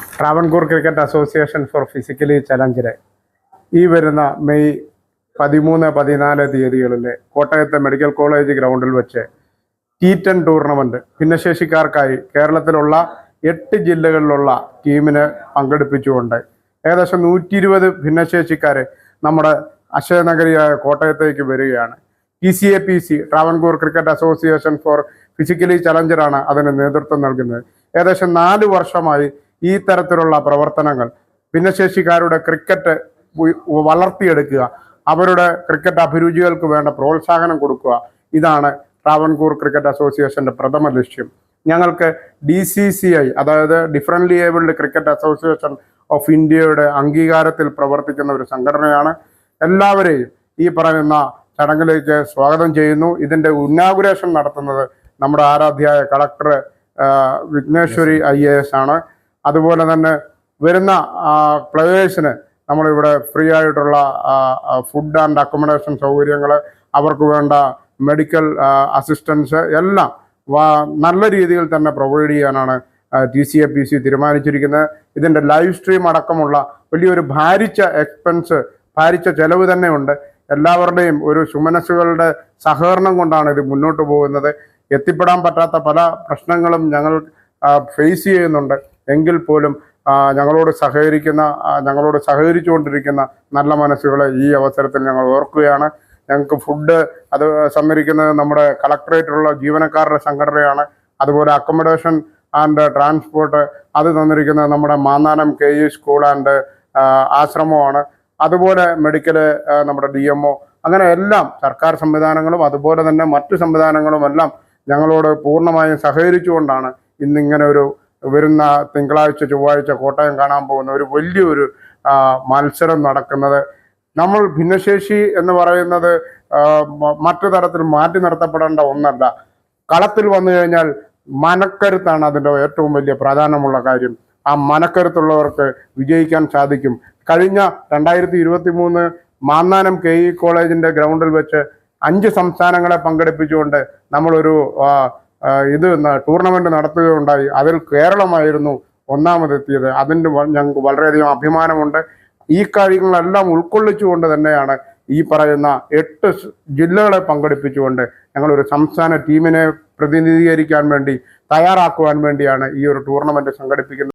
Travancore cricket association for physically ചലഞ്ചിന് ഈ വരുന്ന May പതിമൂന്ന് പതിനാല് തീയതികളിൽ കോട്ടയത്തെ മെഡിക്കൽ കോളേജ് ഗ്രൗണ്ടിൽ വെച്ച് ടി ടെൻ ടൂർണമെന്റ് ഭിന്നശേഷിക്കാർക്കായി കേരളത്തിലുള്ള എട്ട് ജില്ലകളിലുള്ള ടീമിനെ പങ്കെടുപ്പിച്ചുകൊണ്ട് ഏകദേശം നൂറ്റി ഇരുപത് ഭിന്നശേഷിക്കാരെ നമ്മുടെ അക്ഷയനഗരിയായ കോട്ടയത്തേക്ക് വരികയാണ്. P C A P C Travancore cricket association for physically ചലഞ്ചറാണ് അതിന് നേതൃത്വം നൽകുന്നത്. ഏകദേശം നാല് വർഷമായി ഈ തരത്തിലുള്ള പ്രവർത്തനങ്ങൾ. ഭിന്നശേഷിക്കാരുടെ ക്രിക്കറ്റ് വളർത്തിയെടുക്കുക. അവരുടെ ക്രിക്കറ്റ് അഭിരുചികൾക്ക് വേണ്ട പ്രോത്സാഹനം കൊടുക്കുക. ഇതാണ് ട്രാവൻകൂർ ക്രിക്കറ്റ് അസോസിയേഷന്റെ പ്രഥമ ലക്ഷ്യം. ഞങ്ങൾക്ക് ഡി സി സി ഐ അതായത് differently abled cricket association of ഇന്ത്യയുടെ അംഗീകാരത്തിൽ പ്രവർത്തിക്കുന്ന ഒരു സംഘടനയാണ്. എല്ലാവരെയും ഈ പറയുന്ന ചടങ്ങിലേക്ക് സ്വാഗതം ചെയ്യുന്നു. ഇതിന്റെ ഉന്നാഗുരേഷൻ നടത്തുന്നത് നമ്മുടെ ആരാധ്യായ collector Vighneswari. I A S ആണ്. അതുപോലെ തന്നെ വരുന്ന പ്ലേയേഴ്സിന് നമ്മളിവിടെ ഫ്രീ ആയിട്ടുള്ള ഫുഡ് ആൻഡ് അക്കോമഡേഷൻ സൗകര്യങ്ങൾ അവർക്ക് വേണ്ട മെഡിക്കൽ അസിസ്റ്റൻസ് എല്ലാം നല്ല രീതിയിൽ തന്നെ പ്രൊവൈഡ് ചെയ്യാനാണ് T C A P C തീരുമാനിച്ചിരിക്കുന്നത്. ഇതിന്റെ ലൈവ് സ്ട്രീം അടക്കമുള്ള വലിയൊരു ഭാരിച്ച എക്സ്പെൻസ് ഭാരിച്ച ചെലവ് തന്നെയുണ്ട്. എല്ലാവരുടെയും ഒരു സുമനസ്സുകളുടെ സഹകരണം കൊണ്ടാണ് ഇത് മുന്നോട്ട് പോകുന്നത്. എത്തിപ്പെടാൻ പറ്റാത്ത പല പ്രശ്നങ്ങളും ഞങ്ങൾ ഫേസ് ചെയ്യുന്നുണ്ട്. എങ്കിൽ പോലും ഞങ്ങളോട് സഹകരിക്കുന്ന ഞങ്ങളോട് സഹകരിച്ചുകൊണ്ടിരിക്കുന്ന നല്ല മനസ്സുകളെ ഈ അവസരത്തിൽ ഞങ്ങൾ ഓർക്കുകയാണ്. ഞങ്ങൾക്ക് ഫുഡ് അത് സംഭരിക്കുന്നത് നമ്മുടെ കളക്ടറേറ്റിലുള്ള ജീവനക്കാരുടെ സംഘടനയാണ്. അതുപോലെ അക്കോമഡേഷൻ ആൻഡ് ട്രാൻസ്പോർട്ട് അത് തന്നിരിക്കുന്നത് നമ്മുടെ Mannanam K E school and ആശ്രമമാണ് അതുപോലെ മെഡിക്കൽ നമ്മുടെ ഡി എം അങ്ങനെ എല്ലാം സർക്കാർ സംവിധാനങ്ങളും അതുപോലെ തന്നെ മറ്റു സംവിധാനങ്ങളും എല്ലാം ഞങ്ങളോട് പൂർണമായും സഹകരിച്ചുകൊണ്ടാണ് ഇന്നിങ്ങനെ ഒരു വരുന്ന തിങ്കളാഴ്ച ചൊവ്വാഴ്ച കോട്ടയം കാണാൻ പോകുന്ന ഒരു വലിയൊരു മത്സരം നടക്കുന്നത്. നമ്മൾ ഭിന്നശേഷി എന്ന് പറയുന്നത് മറ്റു തരത്തിൽ മാറ്റി നിർത്തപ്പെടേണ്ട ഒന്നല്ല. കളത്തിൽ വന്നു കഴിഞ്ഞാൽ മനക്കരുത്താണ് അതിന്റെ ഏറ്റവും വലിയ പ്രാധാന്യമുള്ള കാര്യം. ആ മനക്കരുത്തുള്ളവർക്ക് വിജയിക്കാൻ സാധിക്കും. കഴിഞ്ഞ രണ്ടായിരത്തി ഇരുപത്തി മൂന്ന് മാന്നാനം കെ ഇ കോളേജിന്റെ ഗ്രൗണ്ടിൽ വെച്ച് അഞ്ച് സംസ്ഥാനങ്ങളെ പങ്കെടുപ്പിച്ചുകൊണ്ട് നമ്മളൊരു ഇത് ടൂർണമെന്റ് നടത്തുകയുണ്ടായി. അതിൽ കേരളമായിരുന്നു ഒന്നാമതെത്തിയത്. വ- ഞങ്ങൾക്ക് വളരെയധികം അഭിമാനമുണ്ട്. ഈ കാര്യങ്ങളെല്ലാം ഉൾക്കൊള്ളിച്ചുകൊണ്ട് തന്നെയാണ് ഈ പറയുന്ന എട്ട് ജില്ലകളെ പങ്കെടുപ്പിച്ചുകൊണ്ട് ഞങ്ങളൊരു സംസ്ഥാന ടീമിനെ പ്രതിനിധീകരിക്കാൻ വേണ്ടി തയ്യാറാക്കുവാൻ വേണ്ടിയാണ് ഈ ഒരു ടൂർണമെന്റ് സംഘടിപ്പിക്കുന്നത്.